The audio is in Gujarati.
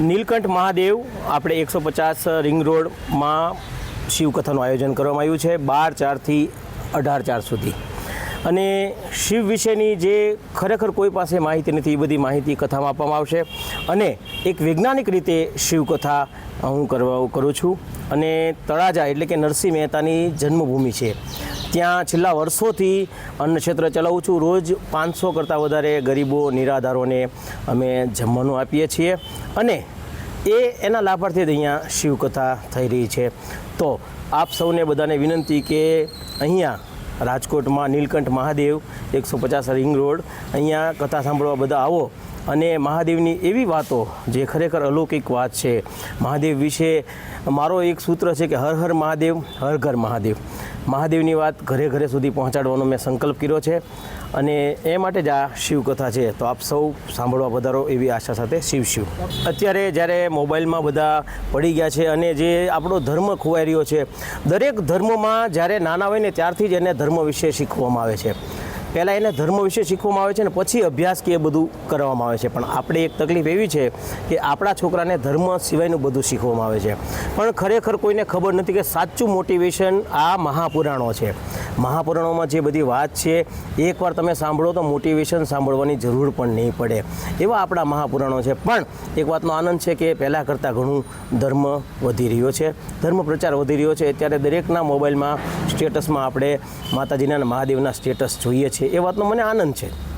નીલકંઠ મહાદેવ, આપણે એકસો પચાસ રિંગ રોડમાં શિવકથાનું આયોજન કરવામાં આવ્યું છે, બાર ચારથી અઢાર ચાર સુધી. અને શિવ વિશેની જે ખરેખર કોઈ પાસે માહિતી નથી, એ બધી માહિતી કથામાં આપવામાં આવશે. અને એક વૈજ્ઞાનિક રીતે શિવકથા હું કરવા કરું છું. અને તળાજા એટલે કે નરસિંહ મહેતાની જન્મભૂમિ છે. ત્યાં છેલ્લા વર્ષોથી અન્ન ક્ષેત્ર ચલાવું છું. રોજ પાંચસો કરતાં વધારે ગરીબો, નિરાધારોને અમે જમવાનું આપીએ છીએ અને એ એના લાભાર્થી જ અહીંયા શિવકથા થઈ રહી છે. તો આપ સૌને બધાને વિનંતી કે અહીંયા રાજકોટમાં નીલકંઠ મહાદેવ એકસો પચાસ રિંગ રોડ, અહીંયા કથા સાંભળવા બધા આવો અને મહાદેવની એવી વાતો જે ખરેખર અલૌકિક વાત છે. મહાદેવ વિશે મારો એક સૂત્ર છે કે હર હર મહાદેવ, હર ઘર મહાદેવ. મહાદેવની વાત ઘરે ઘરે સુધી પહોંચાડવાનો મેં સંકલ્પ કર્યો છે અને એ માટે જ આ શિવકથા છે. તો આપ સૌ સાંભળવા વધારો એવી આશા સાથે શિવ શિવ. અત્યારે જ્યારે મોબાઈલમાં બધા પડી ગયા છે અને જે આપણો ધર્મ ખોવાઈ રહ્યો છે, દરેક ધર્મમાં જ્યારે નાના હોય ને ત્યારથી જ એને ધર્મ વિશે શીખવામાં આવે છે. પહેલાં એને ધર્મ વિશે શીખવામાં આવે છે ને પછી અભ્યાસ કે એ બધું કરવામાં આવે છે. પણ આપણે એક તકલીફ એવી છે કે આપણા છોકરાને ધર્મ સિવાયનું બધું શીખવામાં આવે છે. પણ ખરેખર કોઈને ખબર નથી કે સાચું મોટિવેશન આ મહાપુરાણો છે. મહાપુરાણોમાં જે બધી વાત છે, એકવાર તમે સાંભળો તો મોટિવેશન સાંભળવાની જરૂર પણ નહીં પડે. એવા આપણા મહાપુરાણો છે. પણ એક વાતનો આનંદ છે કે પહેલાં કરતાં ઘણું ધર્મ વધી રહ્યો છે. ધર્મ પ્રચાર વધી રહ્યો છે. અત્યારે દરેકના મોબાઈલમાં સ્ટેટસમાં આપણે માતાજીના અને મહાદેવના સ્ટેટસ જોઈએ છીએ. એ વાતનો મને આનંદ છે.